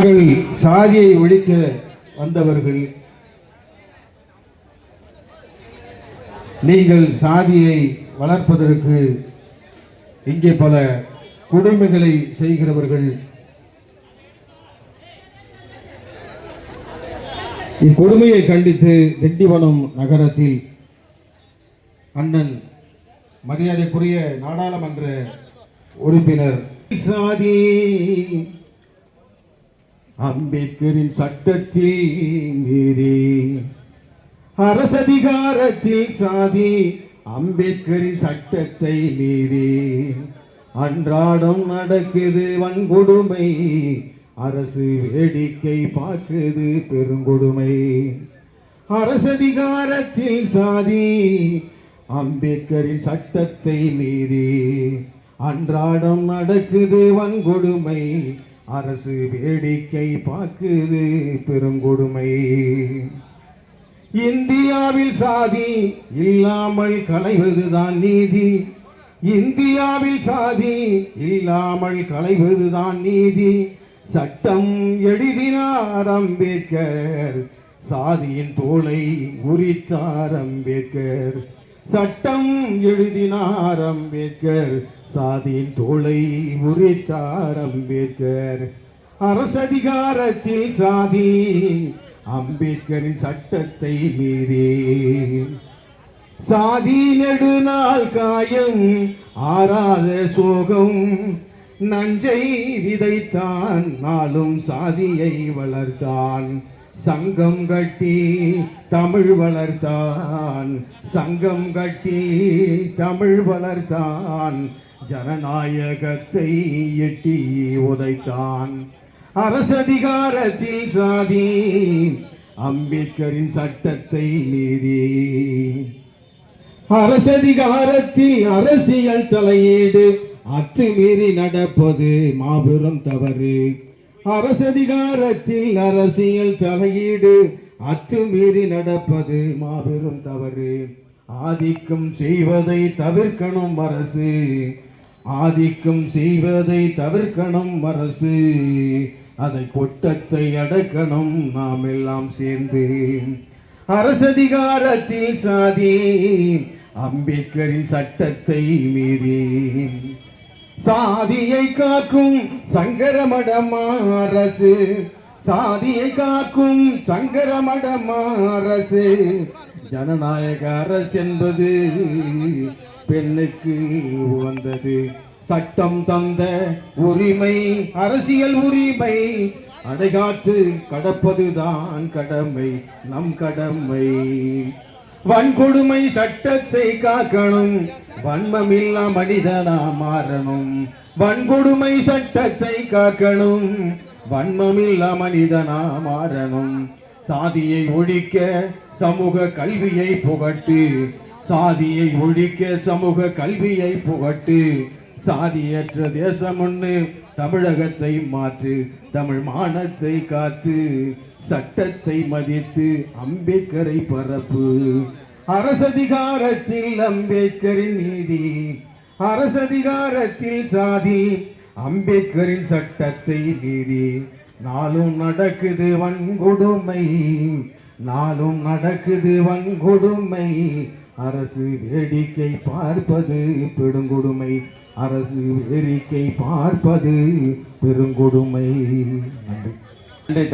நாங்கள் சாதியை ஒழிக்க வந்தவர்கள் நீங்கள் சாதியை வளர்ப்பதற்கு இங்கே பல கொடுமைகளை செய்கிறவர்கள். இக்கொடுமையை கண்டித்து திண்டிவனம் நகரத்தில் அண்ணன் மரியாதைக்குரிய நாடாளுமன்ற உறுப்பினர் சாதி அம்பேத்கரின் சட்டத்தில் மீறி அரசதிகாரத்தில் சாதி அம்பேத்கரின் சட்டத்தை மீறி. அன்றாடம் நடக்குது வன்கொடுமை அரசு வேடிக்கை பார்க்குது பெருங்கொடுமை. அரசதிகாரத்தில் சாதி அம்பேத்கரின் சட்டத்தை மீறி. அன்றாடம் நடக்குது வன்கொடுமை அரசு வேடிக்கை பார்க்குது பெருங்கொடுமை. இந்தியாவில் சாதி இல்லாமல் களைவதுதான் நீதி. இந்தியாவில் சாதி இல்லாமல் களைவதுதான் நீதி. சட்டம் எழுதினார் அம்பேத்கர் சாதியின் தோளை உரித்தார் அம்பேத்கர். சட்டம் எழுதினார் அம்பேத்கர். சாதியின் தோலை உரித்தார் அம்பேத்கர். அரசதிகாரத்தில் சாதி அம்பேத்கரின் சட்டத்தை மீறி. சாதி நெடுநாள் காயம் ஆறாத சோகம். நஞ்சை விதைத்தான் நாளும் சாதியை வளர்த்தான். சங்கம் கட்டி தமிழ் வளர்த்தான். சங்கம் கட்டி தமிழ் வளர்த்தான். ஜனநாயகத்தை எட்டி உதைத்தான். அரசதிகாரத்தில் சாதி அம்பேத்கரின் சட்டத்தை மீறி. அரசதிகாரத்தில் அரசியல் தலையீடு அத்துமீறி நடப்பது மாபெரும் தவறு. அரசதிகாரத்தில் அரசியல் தலையீடு அத்துமீறி நடப்பது மாபெரும் தவறு. ஆதிக்கம் செய்வதை தவிர்க்கணும் அரசு. ஆதிக்கம் செய்வதை தவிர்க்கணும் அரசு. அதை கொட்டத்தை அடக்கணும் நாம் எல்லாம் சேர்ந்து. அரசதிகாரத்தில் சாதி அம்பேத்கரின் சட்டத்தை மீறி சாதியை காக்கும் சங்கரமடமாரசு. சாதியை காக்கும் சங்கரமடமாரசு. ஜனநாயக அரசு என்பது பெண்ணுக்கு உகந்தது. சட்டம் தந்த உரிமை அரசியல் உரிமை. அடைகாத்து கடப்பதுதான் கடமை நம் கடமை. வன்கொடுமை சட்டத்தை காக்கணும். வன்மமில்லா மனிதனா மாறணும். வன்கொடுமை சட்டத்தை காக்கணும். வன்மமில்லா மனிதனா மாறணும். சாதியை ஒழிக்க சமூக கல்வியை புகட்டு. சாதியை ஒழிக்க சமூக கல்வியை புகட்டு. சாதியற்ற தேசம் ஒன்று தமிழகத்தை மாற்று தமிழ் மானத்தை காத்து. சட்டத்தை மதித்து அம்பேத்கரை பரப்பு. அரசதிகாரத்தில் அம்பேத்கரின் நீதி. அரசதிகாரத்தில் சாதி. அம்பேத்கரின் சட்டத்தை நீதி நாளும் நடக்குது வன்கொடுமை. நாளும் நடக்குது வன்கொடுமை. அரசு வேடிக்கை பார்ப்பது பெருங்கொடுமை. அரசு வேடிக்கை பார்ப்பது பெருங்கொடுமை. நன்றி. நன்றி